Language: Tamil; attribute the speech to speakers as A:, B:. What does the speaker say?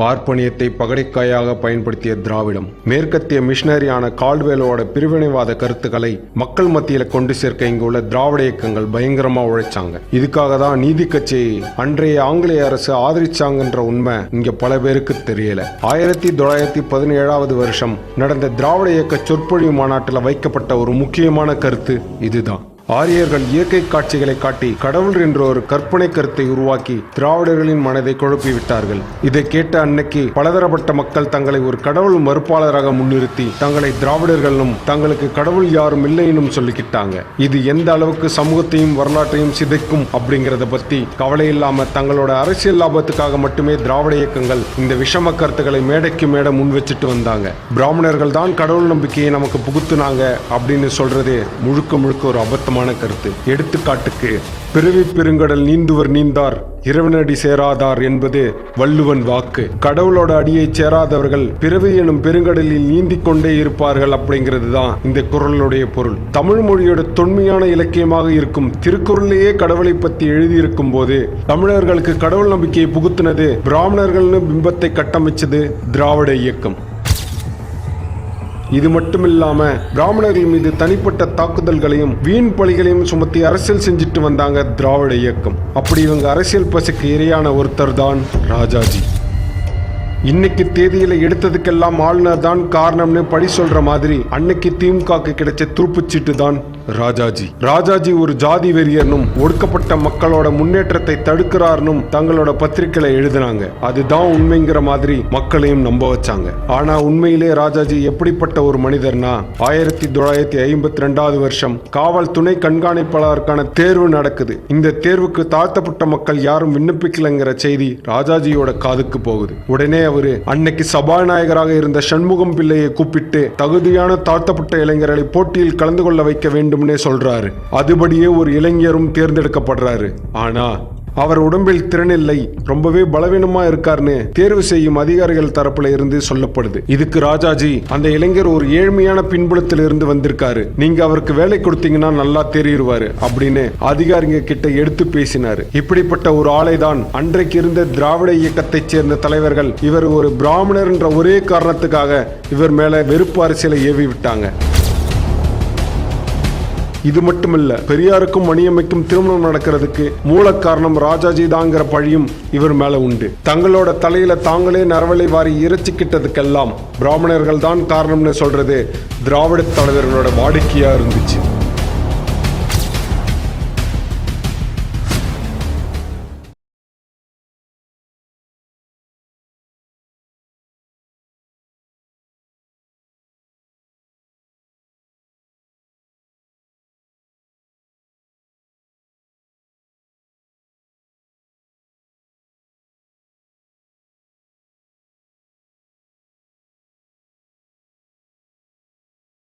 A: பார்ப்பனியத்தை பகடைக்காயாக பயன்படுத்திய திராவிடம். மேற்கத்திய மிஷினரியான கால்வேலோட பிரிவினைவாத கருத்துக்களை மக்கள் மத்தியில கொண்டு சேர்க்க இங்குள்ள திராவிட இயக்கங்கள் பயங்கரமா உழைச்சாங்க. இதுக்காக தான் நீதி கட்சியை அன்றைய ஆங்கிலேய அரசு ஆதரிச்சாங்கன்ற உண்மை இங்க பல பேருக்கு தெரியல. ஆயிரத்தி தொள்ளாயிரத்தி பதினேழாவது வருஷம் நடந்த திராவிட இயக்க சொற்பொழிவு மாநாட்டில் வைக்கப்பட்ட ஒரு முக்கியமான கருத்து இதுதான். ஆரியர்கள் இயற்கை காட்சிகளை காட்டி கடவுள் என்ற ஒரு கற்பனை கருத்தை உருவாக்கி திராவிடர்களின் மனதை குழப்பி விட்டார்கள் இதை கேட்ட அன்னைக்கு பலதரப்பட்ட மக்கள் தங்களை ஒரு கடவுள் மறுப்பாளராக முன்னிறுத்தி தங்களை திராவிடர்களும் தங்களுக்கு கடவுள் யாரும் இல்லைன்னு சொல்லிக்கிட்டாங்க. இது எந்த அளவுக்கு சமூகத்தையும் வரலாற்றையும் சிதைக்கும் அப்படிங்கறத பத்தி கவலை இல்லாம தங்களோட அரசியல் லாபத்துக்காக மட்டுமே திராவிட இயக்கங்கள் இந்த விஷம கருத்துக்களை மேடைக்கு மேடை முன் வச்சுட்டு வந்தாங்க. பிராமணர்கள் தான் கடவுள் நம்பிக்கையை நமக்கு புகுத்துனாங்க அப்படின்னு சொல்றது முழுக்க முழுக்க ஒரு அபத்தமான கருத்து. எடுத்துக்காட்டுக்கு பிறவி பெருங்கடல் நீந்துவர் நீந்தார் இறைவனடி சேராதார் என்பது வள்ளுவன் வாக்கு. கடவுளோட அடியை சேராதவர்கள் பிறவி எனும் பெருங்கடலில் நீந்திக் கொண்டே இருப்பார்கள் அப்படிங்கிறது தான் இந்த குரலுடைய பொருள். தமிழ் மொழியோட தொன்மையான இலக்கியமாக இருக்கும் திருக்குறளையே கடவுளை பத்தி எழுதியிருக்கும் போது தமிழர்களுக்கு கடவுள் நம்பிக்கையை புகுத்தினது பிராமணர்கள்னு பிம்பத்தை கட்டமைச்சது திராவிட இயக்கம். இது மட்டுமில்லாம பிராமணர்கள் மீது தனிப்பட்ட தாக்குதல்களையும் வீண் பழிகளையும் சுமத்தி அரசியல் செஞ்சுட்டு வந்தாங்க திராவிட இயக்கம். அப்படி இவங்க அரசியல் பசிக்கு இரையான ஒருத்தர் தான் ராஜாஜி. இன்னைக்கு தேதியில எடுத்ததுக்கெல்லாம் ஆளுநர் தான் காரணம்னு படி சொல்ற மாதிரி அன்னைக்கு திமுகக்கு கிடைச்ச துருப்புச்சீட்டு தான் ராஜாஜி. ராஜாஜி ஒரு ஜாதி வெறியர்னும் ஒடுக்கப்பட்ட மக்களோட முன்னேற்றத்தை தடுக்கிறார்னும் தங்களோட பத்திரிக்கையில எழுதினாங்க. அதுதான் உண்மைங்கிற மாதிரி மக்களையும் நம்ப வச்சாங்க. ஆனா உண்மையிலே ராஜாஜி எப்படிப்பட்ட ஒரு மனிதர்னா ஆயிரத்தி தொள்ளாயிரத்தி ஐம்பத்தி ரெண்டாவது வருஷம் காவல் துணை கண்காணிப்பாளருக்கான தேர்வு நடக்குது. இந்த தேர்வுக்கு தாழ்த்தப்பட்ட மக்கள் யாரும் விண்ணப்பிக்கலைங்கிற செய்தி ராஜாஜியோட காதுக்கு போகுது. உடனே அவரு அன்னைக்கு சபாநாயகராக இருந்த சண்முகம் பிள்ளையை கூப்பிட்டு தகுதியான தாழ்த்தப்பட்ட இளைஞர்களை போட்டியில் கலந்து கொள்ள வைக்க வேண்டும் வேண்டும்னே சொல்றாரு. அதுபடியே ஒரு இளைஞரும் தேர்ந்தெடுக்கப்படுறாரு. ஆனா அவர் உடம்பில் திறனில்லை ரொம்பவே பலவீனமா இருக்காருன்னு தேர்வு செய்யும் அதிகாரிகள் தரப்புல இருந்து சொல்லப்படுது. இதுக்கு ராஜாஜி அந்த இளைஞர் ஒரு ஏழ்மையான பின்புலத்தில் இருந்து வந்திருக்காரு. நீங்க அவருக்கு வேலை கொடுத்தீங்கன்னா நல்லா தெரியிருவாரு அப்படின்னு அதிகாரிங்க கிட்ட எடுத்து பேசினாரு. இப்படிப்பட்ட ஒரு ஆளை தான் அன்றைக்கு இருந்த திராவிட இயக்கத்தைச் சேர்ந்த தலைவர்கள் இவர் ஒரு பிராமணர் என்ற ஒரே காரணத்துக்காக இவர் மேல வெறுப்பு அரசியலை ஏவி விட்டாங்க. இது மட்டுமல்ல பெரியாருக்கும் மணியம்மைக்கும் திருமணம் நடக்கிறதுக்கு மூல காரணம் ராஜாஜி தாங்கிற பழியும் இவர் மேல உண்டு. தங்களோட தலையில தாங்களே நரவலை வாரி இறைச்சிக்கிட்டதுக்கெல்லாம் பிராமணர்கள் தான் காரணம்னு சொல்றது திராவிட தலைவர்களோட வாடிக்கையா இருந்துச்சு.